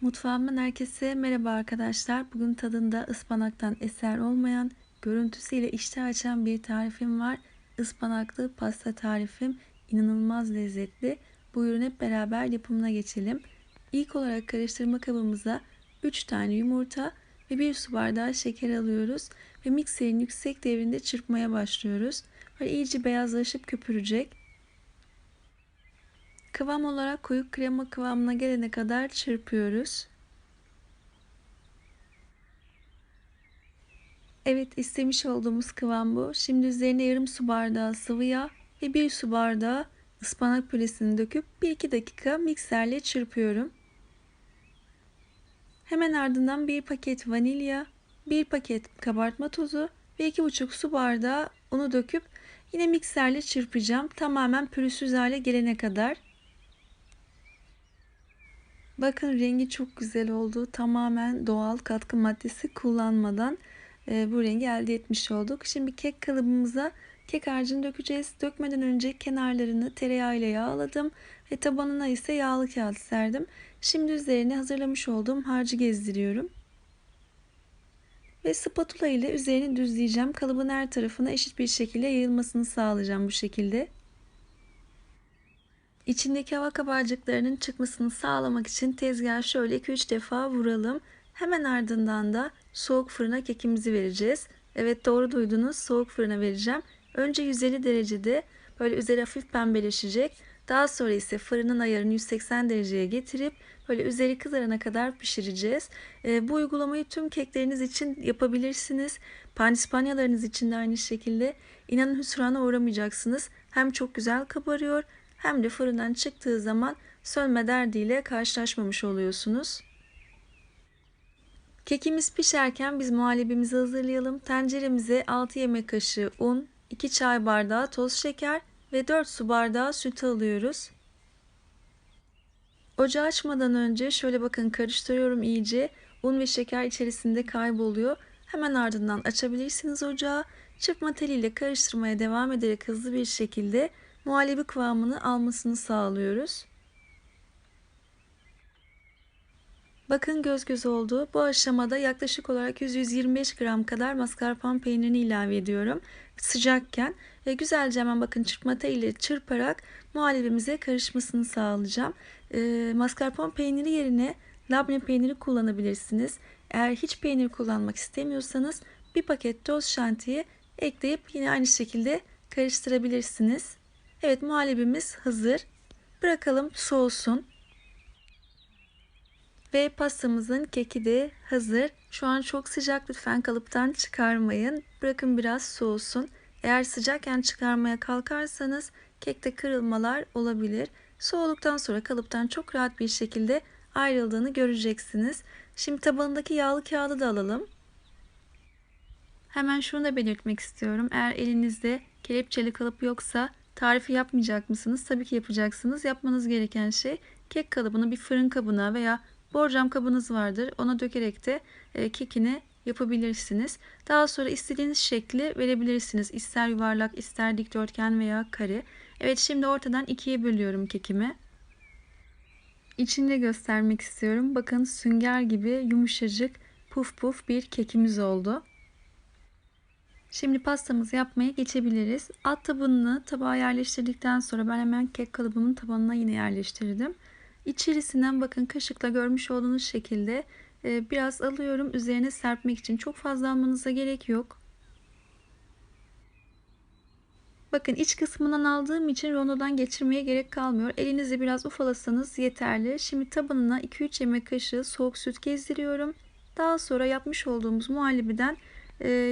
Mutfağımdan herkese merhaba arkadaşlar. Bugün tadında ıspanaktan eser olmayan, görüntüsüyle iştah açan bir tarifim var. Ispanaklı pasta tarifim inanılmaz lezzetli. Bu ürün hep beraber yapımına geçelim. İlk olarak karıştırma kabımıza 3 tane yumurta ve 1 su bardağı şeker alıyoruz ve mikserin yüksek devrinde çırpmaya başlıyoruz. Böyle iyice beyazlaşıp köpürecek. Kıvam olarak koyu krema kıvamına gelene kadar çırpıyoruz. Evet istemiş olduğumuz kıvam bu. Şimdi üzerine yarım su bardağı sıvı yağ ve bir su bardağı ıspanak püresini döküp 1-2 dakika mikserle çırpıyorum. Hemen ardından bir paket vanilya, bir paket kabartma tozu ve 2,5 su bardağı unu döküp yine mikserle çırpacağım. Tamamen pürüzsüz hale gelene kadar. Bakın rengi çok güzel oldu. Tamamen doğal katkı maddesi kullanmadan e, bu rengi elde etmiş olduk. Şimdi kek kalıbımıza kek harcını dökeceğiz. Dökmeden önce kenarlarını tereyağı ile yağladım ve tabanına ise yağlı kağıt serdim. Şimdi üzerine hazırlamış olduğum harcı gezdiriyorum. Ve spatula ile üzerini düzleyeceğim. Kalıbın her tarafına eşit bir şekilde yayılmasını sağlayacağım bu şekilde. İçindeki hava kabarcıklarının çıkmasını sağlamak için tezgahı şöyle 2-3 defa vuralım. Hemen ardından da soğuk fırına kekimizi vereceğiz. Evet doğru duydunuz soğuk fırına vereceğim. Önce 150 derecede böyle üzeri hafif pembeleşecek. Daha sonra ise fırının ayarını 180 dereceye getirip böyle üzeri kızarana kadar pişireceğiz. E, bu uygulamayı tüm kekleriniz için yapabilirsiniz. Panispanyalarınız için de aynı şekilde. İnanın hüsrana uğramayacaksınız. Hem çok güzel kabarıyor hem de fırından çıktığı zaman sönme derdiyle karşılaşmamış oluyorsunuz. Kekimiz pişerken biz muhallebimizi hazırlayalım. Tenceremize 6 yemek kaşığı un, 2 çay bardağı toz şeker ve 4 su bardağı süt alıyoruz. Ocağı açmadan önce şöyle bakın karıştırıyorum iyice. Un ve şeker içerisinde kayboluyor. Hemen ardından açabilirsiniz ocağı. Çırpma teliyle karıştırmaya devam ederek hızlı bir şekilde muhallebi kıvamını almasını sağlıyoruz. Bakın göz göz oldu. Bu aşamada yaklaşık olarak 100-125 gram kadar mascarpone peynirini ilave ediyorum. Sıcakken ve güzelce hemen bakın çırpma ile çırparak muhallebimize karışmasını sağlayacağım. E, mascarpone peyniri yerine labne peyniri kullanabilirsiniz. Eğer hiç peynir kullanmak istemiyorsanız bir paket toz şantiye ekleyip yine aynı şekilde karıştırabilirsiniz. Evet muhallebimiz hazır. Bırakalım soğusun. Ve pastamızın keki de hazır. Şu an çok sıcak lütfen kalıptan çıkarmayın. Bırakın biraz soğusun. Eğer sıcakken çıkarmaya kalkarsanız kekte kırılmalar olabilir. Soğuduktan sonra kalıptan çok rahat bir şekilde ayrıldığını göreceksiniz. Şimdi tabanındaki yağlı kağıdı da alalım. Hemen şunu da belirtmek istiyorum. Eğer elinizde kelepçeli kalıp yoksa Tarifi yapmayacak mısınız? Tabii ki yapacaksınız. Yapmanız gereken şey kek kalıbını bir fırın kabına veya borcam kabınız vardır. Ona dökerek de e, kekini yapabilirsiniz. Daha sonra istediğiniz şekli verebilirsiniz. İster yuvarlak, ister dikdörtgen veya kare. Evet şimdi ortadan ikiye bölüyorum kekimi. İçinde göstermek istiyorum. Bakın sünger gibi yumuşacık puf puf bir kekimiz oldu. Şimdi pastamızı yapmaya geçebiliriz. Alt tabanını tabağa yerleştirdikten sonra ben hemen kek kalıbımın tabanına yine yerleştirdim. İçerisinden bakın kaşıkla görmüş olduğunuz şekilde e, biraz alıyorum üzerine serpmek için. Çok fazla almanıza gerek yok. Bakın iç kısmından aldığım için rondodan geçirmeye gerek kalmıyor. Elinizi biraz ufalasanız yeterli. Şimdi tabanına 2-3 yemek kaşığı soğuk süt gezdiriyorum. Daha sonra yapmış olduğumuz muhallebiden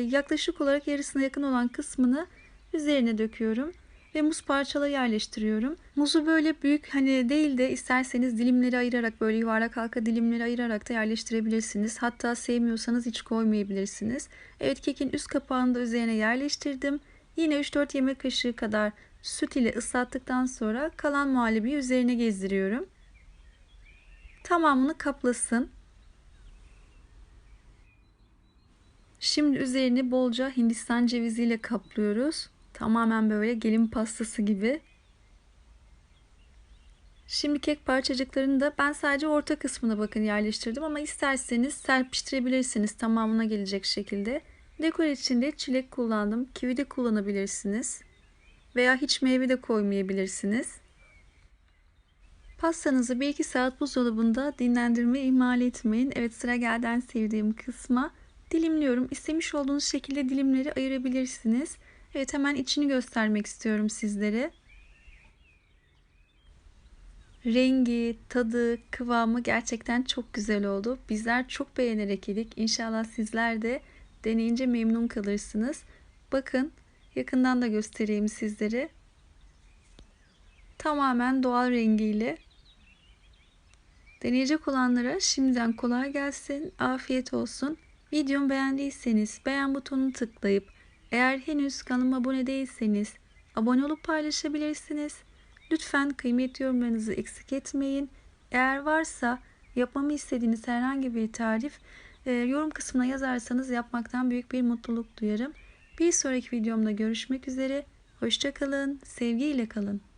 yaklaşık olarak yarısına yakın olan kısmını üzerine döküyorum ve muz parçaları yerleştiriyorum. Muzu böyle büyük hani değil de isterseniz dilimleri ayırarak böyle yuvarlak halka dilimleri ayırarak da yerleştirebilirsiniz. Hatta sevmiyorsanız hiç koymayabilirsiniz. Evet kekin üst kapağını da üzerine yerleştirdim. Yine 3-4 yemek kaşığı kadar süt ile ıslattıktan sonra kalan muhallebiyi üzerine gezdiriyorum. Tamamını kaplasın. Şimdi üzerini bolca hindistan ceviziyle kaplıyoruz. Tamamen böyle gelin pastası gibi. Şimdi kek parçacıklarını da ben sadece orta kısmına bakın yerleştirdim ama isterseniz serpiştirebilirsiniz tamamına gelecek şekilde. Dekor için de çilek kullandım. Kivi de kullanabilirsiniz. Veya hiç meyve de koymayabilirsiniz. Pastanızı 1-2 saat buzdolabında dinlendirmeyi ihmal etmeyin. Evet sıra geldi en sevdiğim kısma. Dilimliyorum. İstemiş olduğunuz şekilde dilimleri ayırabilirsiniz. Evet hemen içini göstermek istiyorum sizlere. Rengi, tadı, kıvamı gerçekten çok güzel oldu. Bizler çok beğenerek yedik. İnşallah sizler de deneyince memnun kalırsınız. Bakın yakından da göstereyim sizlere. Tamamen doğal rengiyle. Deneyecek olanlara şimdiden kolay gelsin, afiyet olsun. Videomu beğendiyseniz beğen butonunu tıklayıp eğer henüz kanalıma abone değilseniz abone olup paylaşabilirsiniz. Lütfen kıymetli yorumlarınızı eksik etmeyin. Eğer varsa yapmamı istediğiniz herhangi bir tarif e, yorum kısmına yazarsanız yapmaktan büyük bir mutluluk duyarım. Bir sonraki videomda görüşmek üzere. Hoşçakalın, sevgiyle kalın.